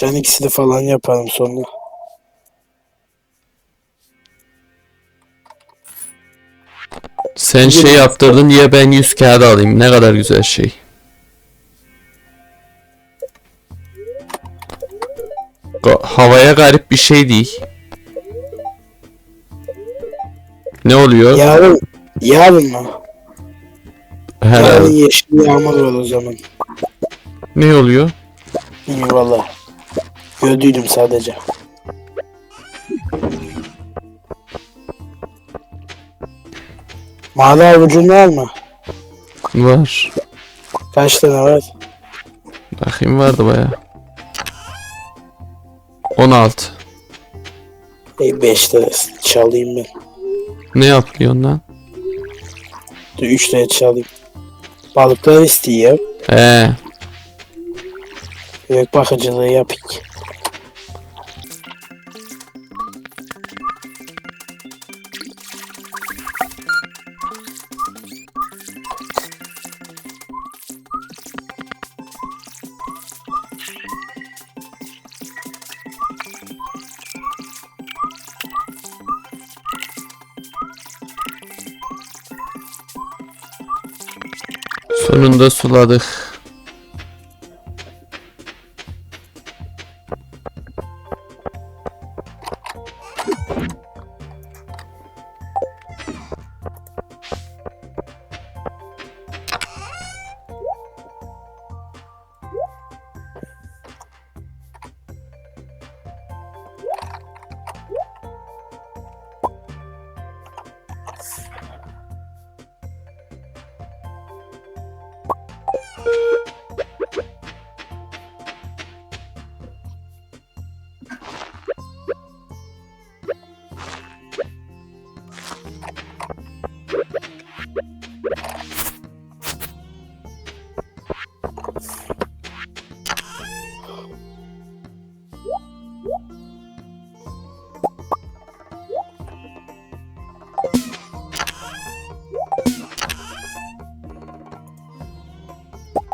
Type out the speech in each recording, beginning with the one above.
Can ikisini falan yaparım sonra. Sen şey yaptırdın diye ben 100 kağıt alayım. Ne kadar güzel şey. Ga- Havaya garip bir şey değil. Ne oluyor? Yarın, yarın mı? Yarın Herhalde. yeşil yağmur var o zaman. Ne oluyor? İyi valla. Gördüydüm sadece. Mavi avucun var mı? Var. Kaç tane var? Bakayım vardı baya. 16. Ey 5 tane çalayım ben. Ne yapıyorsun lan? Dur 3 tane çalayım. Balıklar istiyor. Ee, Bebek bakıcılığı yapayım. Sonunda suladık.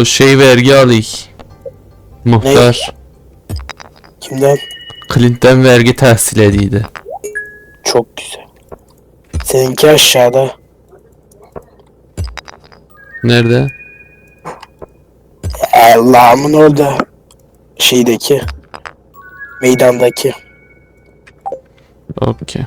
Oo şey vergi alayım. Muhtar. kimden? Clint'ten vergi tahsil ediydi. Çok güzel. Seninki aşağıda. Nerede? Allah'ımın orada. Şeydeki. Meydandaki. Okey.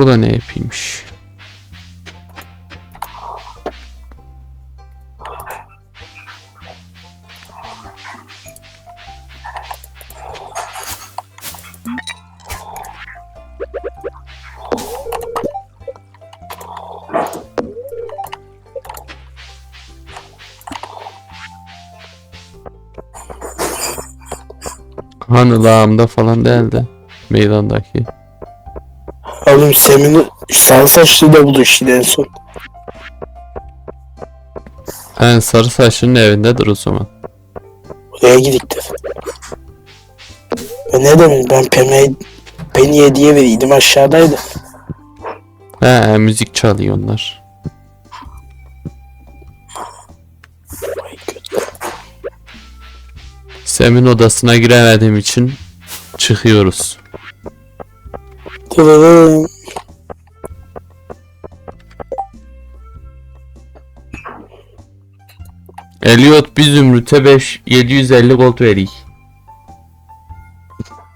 Orada ne yapaymış? Hani lağımda falan değildi. Meydandaki. Oğlum Semih'in sarı saçlıyla buluştu en son. En sarı saçlının evindedir o zaman. Oraya gidiktir. Ben ne demek ben Pem'e beni hediye veriydim aşağıdaydı. He müzik çalıyor onlar. Sem'in odasına giremediğim için çıkıyoruz. Tırırım. Elliot bir zümrüte 5 750 gold verik.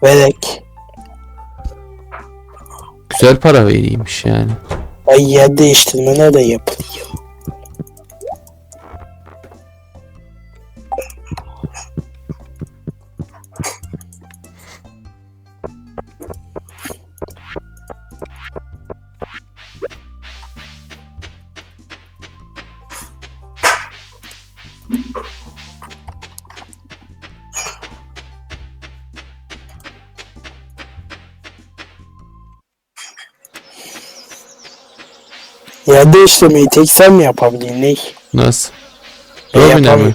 Verek. Güzel para veriymiş yani. Ay yer değiştirme nerede yapılıyor? Yer değiştirmeyi tek sen mi yapabiliyorsun ne? Nasıl? Robin'e mi? yapamıyorum.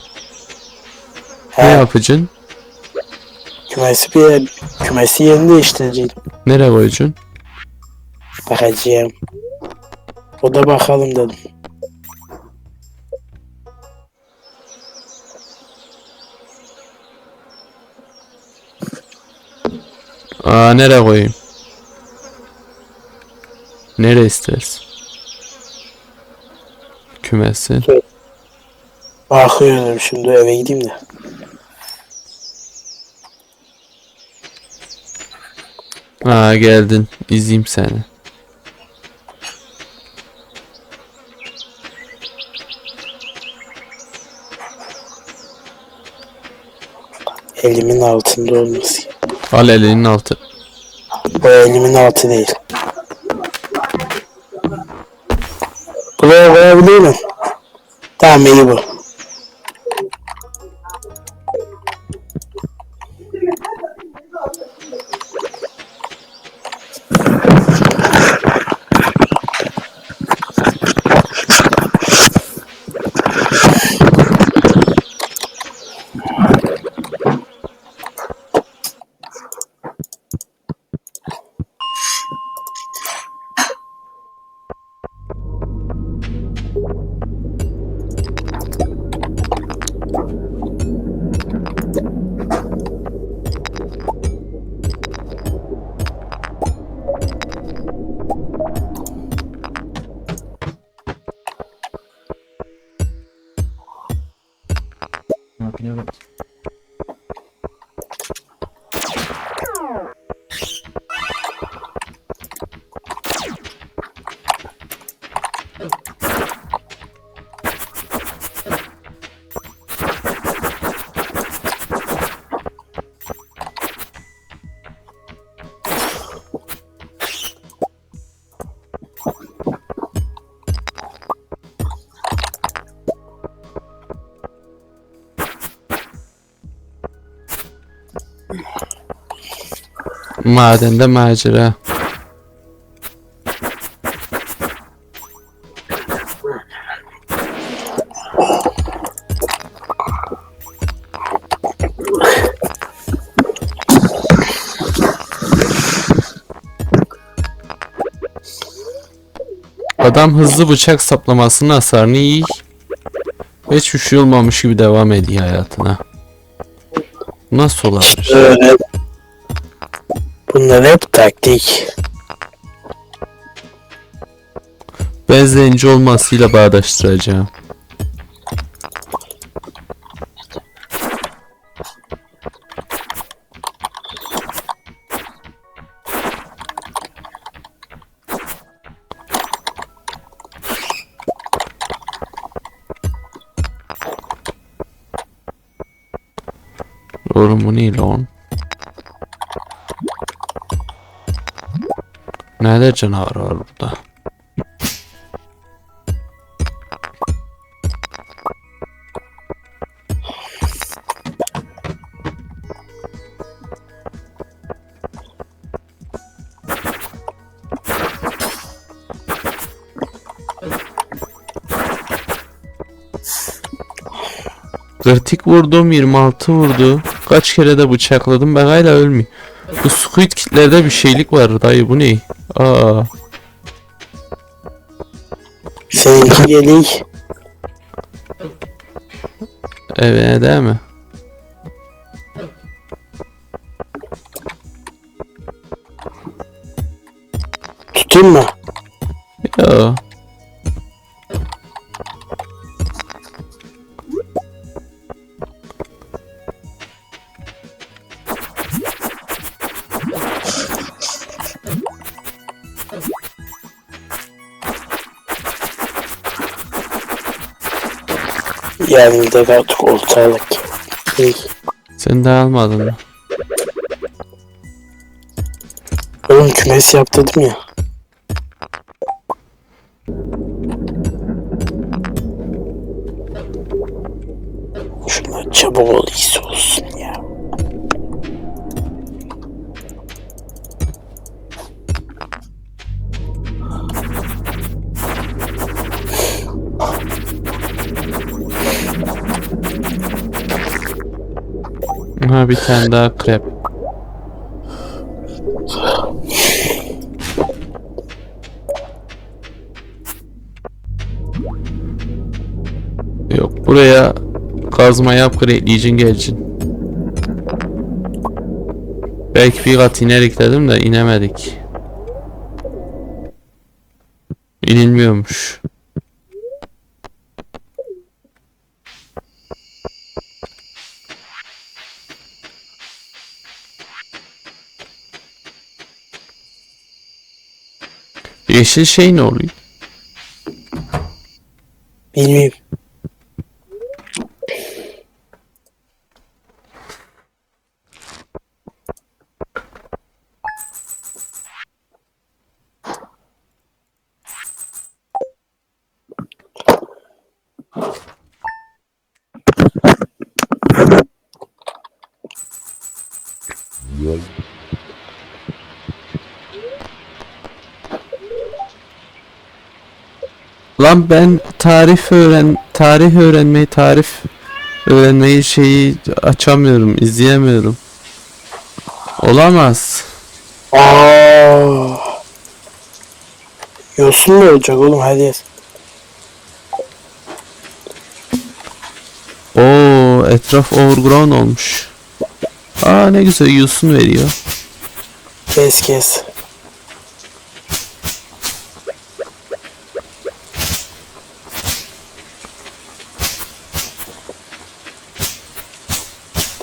Ne He, yapacaksın? kümesi bir yer, kümesi yerini değiştireceğim. Nereye koyacaksın? Bakacağım. O da bakalım dedim. Aa nereye koyayım? Nereye istersin? Kümesi. Bakıyorum şimdi eve gideyim de. Aa geldin. İzleyeyim seni. Elimin altında olması. Al elinin altı. O elimin altı değil. Buraya koyabilir miyim? meio Madende macera. Adam hızlı bıçak saplamasının hasarını iyi. Hiçbir şey olmamış gibi devam ediyor hayatına. Nasıl olabilir? Öyle. Bunlar hep taktik. Ben zenci olmasıyla bağdaştıracağım. Oğlum bu ne lan? Nerede canavar var burada? Kritik vurdum 26 vurdu. Kaç kere de bıçakladım ben hala ölmüyor. Bu squid kitlerde bir şeylik var dayı bu ne? Aa, Seninki gelik. evet değil mi? Tutayım mı? Gidelim artık ortalık. İyi. Sen de almadın mı? Oğlum kümes yap dedim ya. Şuna çabuk ol iyisi olsun Ha bir tane daha krep. Yok buraya kazmayı upgradeleyeceksin geleceksin. Belki bir kat inerik dedim de inemedik. İnilmiyormuş. Yeşil şey ne oluyor? Bilmiyorum. Lan ben tarif öğren tarih öğrenmeyi tarif öğrenmeyi şeyi açamıyorum izleyemiyorum. Olamaz. Aa. Yosun mu olacak oğlum hadi yaz. Oo etraf overgrown olmuş. Aa ne güzel yosun veriyor. Kes kes.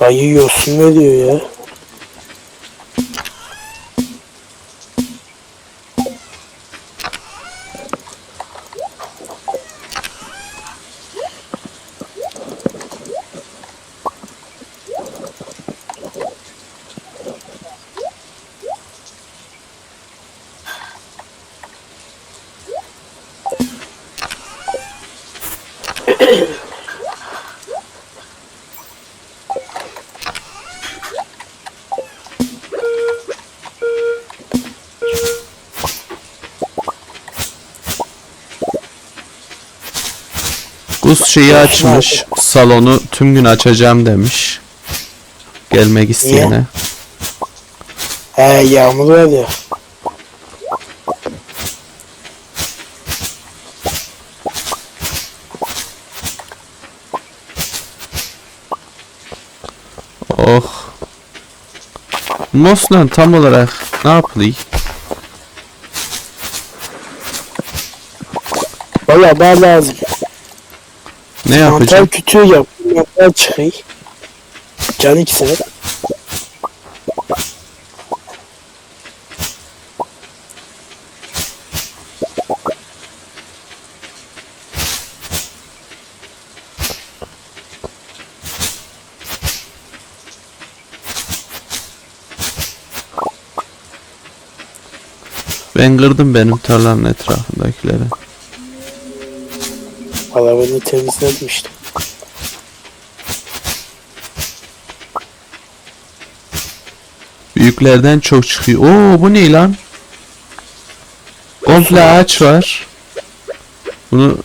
Dayı yosun ne diyor ya? Gus şeyi açmış. Salonu tüm gün açacağım demiş. Gelmek isteyene. He yağmur var ya. Oh. Moslan tam olarak ne yapılıyor? Valla bana lazım. Ne Mantar yapacağım? kütüğü yap. Mantar çıkıyor. Can ikisine de. Ben kırdım benim tarlanın etrafındakileri. Beni temizledim işte. Büyüklerden çok çıkıyor. Oo bu ne lan? Komple ağaç var. Bunu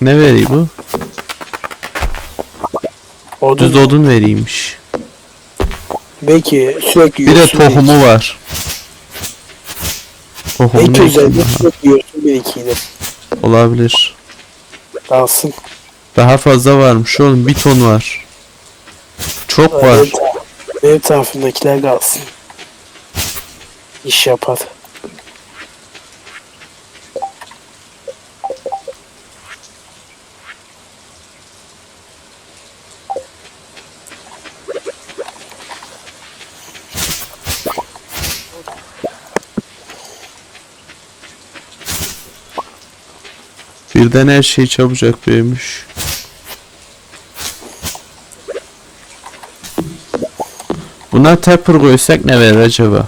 ne veriyor bu? Odun Düz odun veriymiş. belki sürekli Bir de yosun tohumu var. Belki ne üzerinde ki? sürekli yosun birikiydi. Olabilir. Kalsın. Daha fazla varmış oğlum. Bir ton var. Çok var. Benim, benim tarafımdakiler kalsın. İş yapar. Birden her şey çabucak büyümüş. Buna tapper koysak ne verir acaba?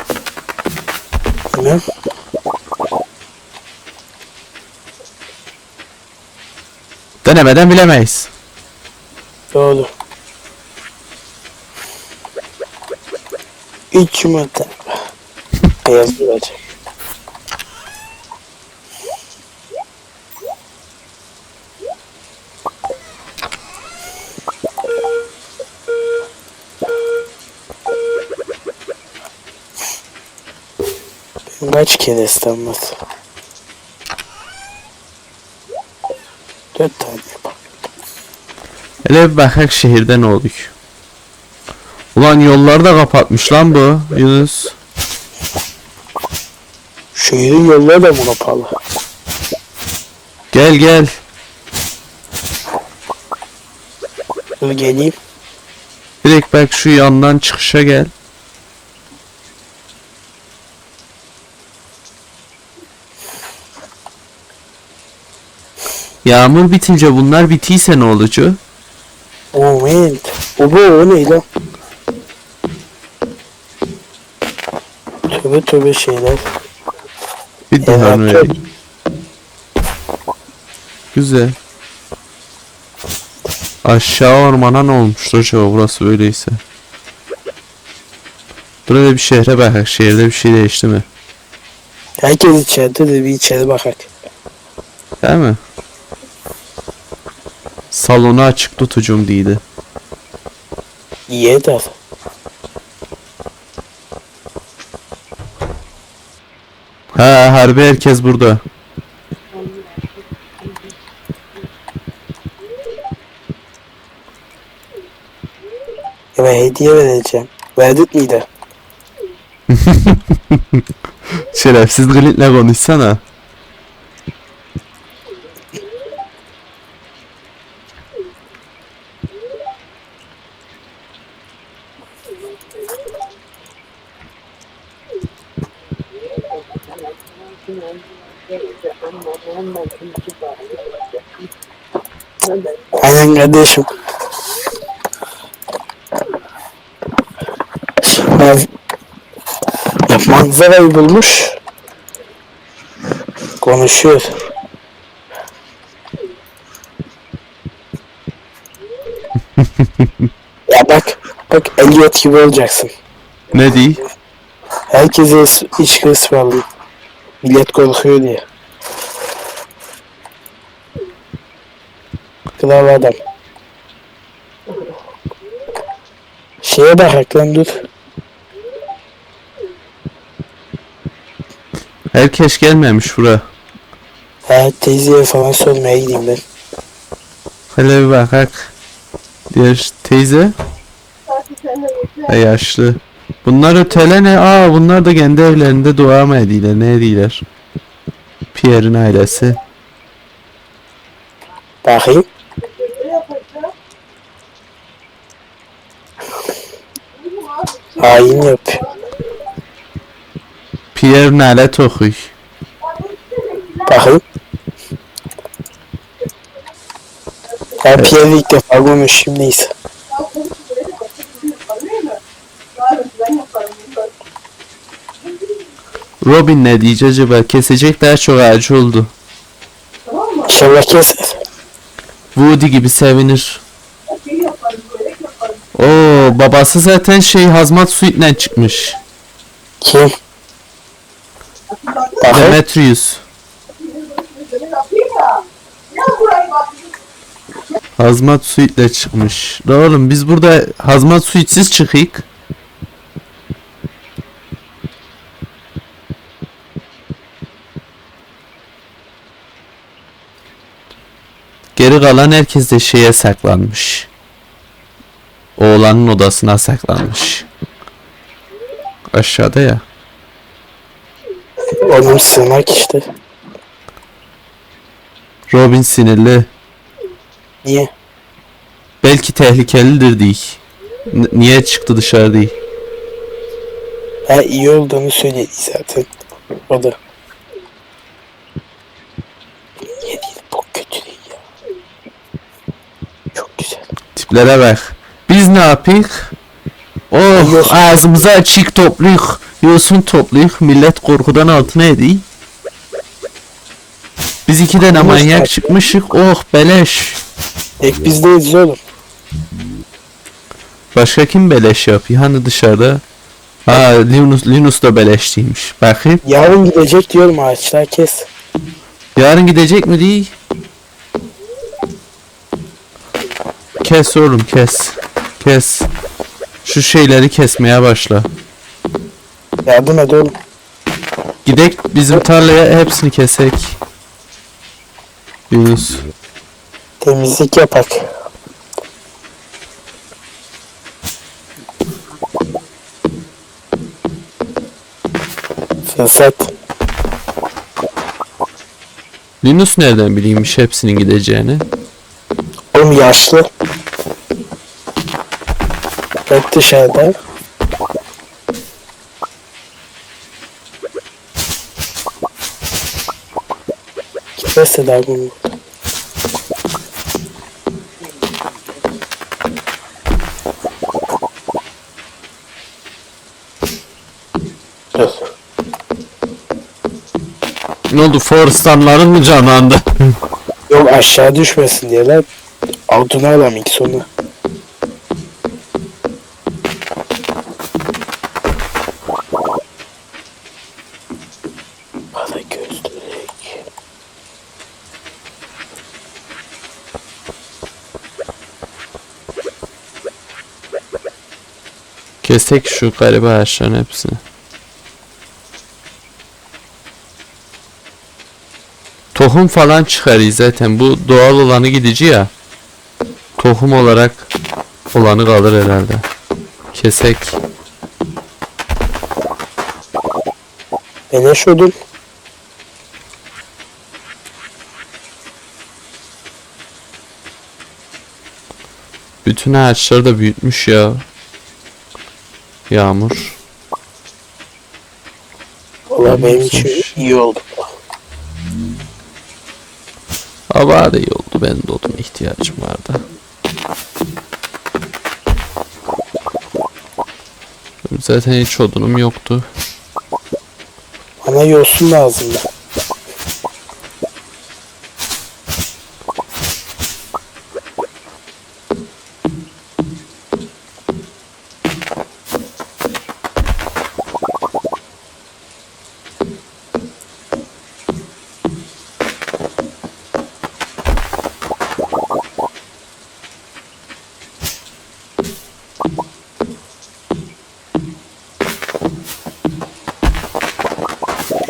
Bilmem. Denemeden bilemeyiz. Doğru. Üç yumurta. Beyaz kaç kere ıslanmadı? Dört tane yapalım. Hele bir bakak şehirde ne olduk. Ulan yolları da kapatmış lan bu Yunus. Şehrin yolları da mı kapalı? Gel gel. Dur geleyim. Direkt bak şu yandan çıkışa gel. Yağmur bitince bunlar bitiyse ne olacak? Moment. O bu o ne lan? Tövbe tövbe şeyler. Bir daha Evet, vereyim. Güzel. Aşağı ormana ne olmuş acaba burası böyleyse? Burada bir şehre bak. Şehirde bir şey değişti mi? Herkes içeride de bir içeri bakak. Değil mi? Salonu açık tutucum değildi. De. Ha harbi herkes burada. Ya ben hediye vereceğim. Verdik miydi? Şerefsiz Glint'le konuşsana. Aynen kardeşim. Manzarayı bulmuş. Konuşuyor. ya bak, bak Elliot gibi olacaksın. Ne diye? Herkese içki ısmarlayayım. Millet korkuyor diye. Kral adam. Şeye bak lan dur. Herkes gelmemiş bura. Ha teyzeye falan sormaya gideyim ben. Hele bir bakak. Diğer teyze. E yaşlı. Bunlar ötele ne? Aa bunlar da kendi evlerinde dua mı ediyorlar? Ne ediyorlar? Pierre'in ailesi. Bakayım. Hain yap. Pierre nalet okuy. Bakayım. Ben Pierre'le ilk defa konuşayım neyse. Robin ne diyecek acaba? Kesecek daha çok ağacı oldu. İnşallah keser. Woody gibi sevinir. Oo babası zaten şey hazmat suite'den çıkmış. Kim? Demetrius. Hazmat suite'le çıkmış. Oğlum biz burada hazmat suite'siz çıkıyık. Geri kalan herkes de şeye saklanmış. Oğlanın odasına saklanmış. Aşağıda ya. Oğlum sığınak işte. Robin sinirli. Niye? Belki tehlikelidir değil. N- niye çıktı dışarı değil. Ha iyi olduğunu söyledi zaten. O da. Niye değil? Bok kötü değil ya. Çok güzel. Tiplere bak. Biz ne yapıyık? Oh Yosun. ağzımıza açık toplayık. Yosun toplayık. Millet korkudan altına ediyor. Biz iki tane manyak çıkmışık. Oh beleş. Tek biz değiliz oğlum. Başka kim beleş yapıyor? Hani dışarıda? Ha Linus, Linus da beleştiymiş. Bakayım. Yarın gidecek diyorum ağaçlar kes. Yarın gidecek mi değil? Kes oğlum kes. Kes. Şu şeyleri kesmeye başla. Yardım et oğlum. Gidek bizim tarlaya hepsini kesek. Yunus. Temizlik yapak. Fırsat. Linus nereden bileymiş hepsinin gideceğini? Oğlum yaşlı. Hep dışarıda. Gitmezse daha bunu. Ne oldu Forstanların mı canlandı? Yok aşağı düşmesin diye lan. Altına alam ilk sonra. Kesek şu garibe ağaçların hepsini. Tohum falan çıkarıyor zaten. Bu doğal olanı gidici ya. Tohum olarak olanı kalır herhalde. Kesek. Beleş odun. Bütün ağaçları da büyütmüş ya. Yağmur. Valla benim için iyi oldu. Hava da iyi oldu. Ben de oduna ihtiyacım vardı. Zaten hiç odunum yoktu. Bana yosun lazım da.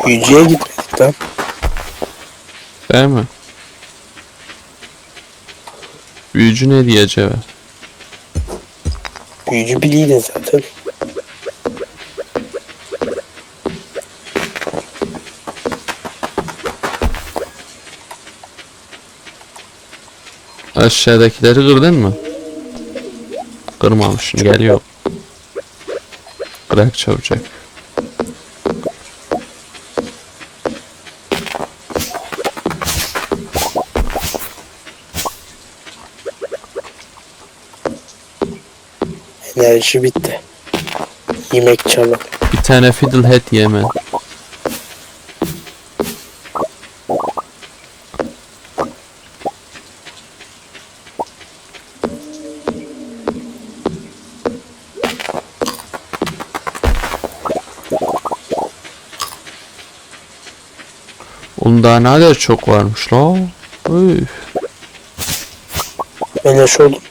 Yüceye gitmedik lan. Değil mi? Büyücü ne diye acaba? Büyücü biliydin zaten. Aşağıdakileri kırdın mı? Kırmamışsın geliyor. Bırak çabucak. Enerji bitti. Yemek çalalım. Bir tane fiddlehead. Oğlum daha ne kadar çok varmış la. Üf. Beleş odun. İki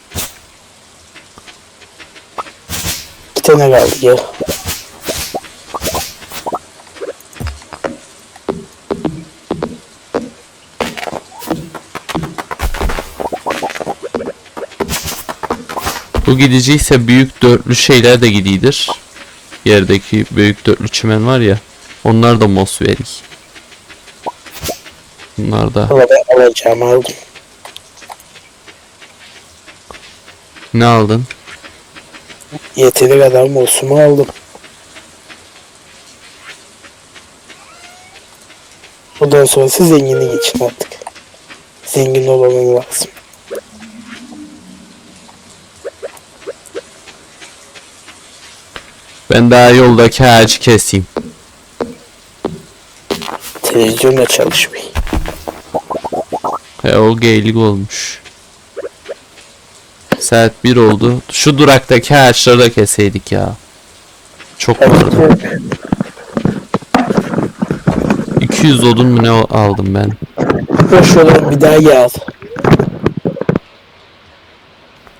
tane kaldı gel. Bu gidiciyse büyük dörtlü şeyler de gididir. Yerdeki büyük dörtlü çimen var ya. Onlar da mos verir. Bunlar da alacağımı aldım. ne aldın? Yeteri kadar mosumu aldım. Bundan sonrası zengini geçin artık. Zengin olmam lazım. Ben daha yoldaki ağacı keseyim. Televizyonla çalışmayayım. E, o geylik olmuş. Saat 1 oldu. Şu duraktaki ağaçları da keseydik ya. Çok vardı. 200 odun mu ne aldım ben? Boş olan bir daha gel.